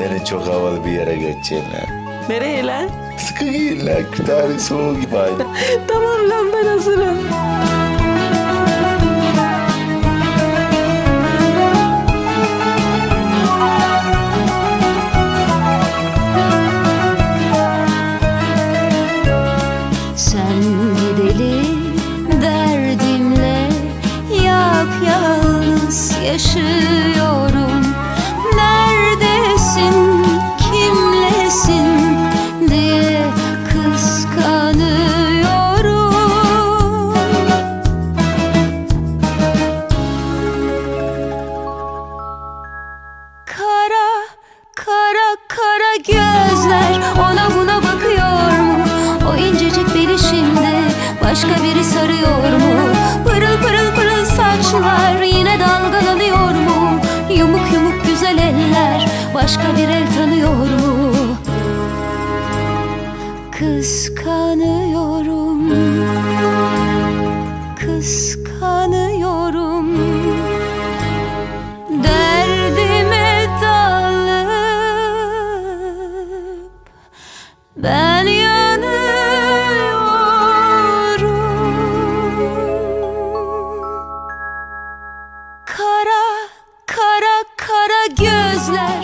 seni çok havalı bir yere götüreceğim lan. Nereye lan? Sıkı giyin lan. Kütahya soğuğu gibi aynı. Tamam lan ben hazırım. Sen gideli derdimle yapyalnız yaşıyorum gözler ona buna bakıyor mu? O incecik beli şimdi başka biri sarıyor mu? Pırıl pırıl pırıl saçlar yine dalgalanıyor mu? Yumuk yumuk güzel eller başka bir el tanıyor mu? Kıskanıyorum Ben yanıyorum. Kara, kara, kara gözler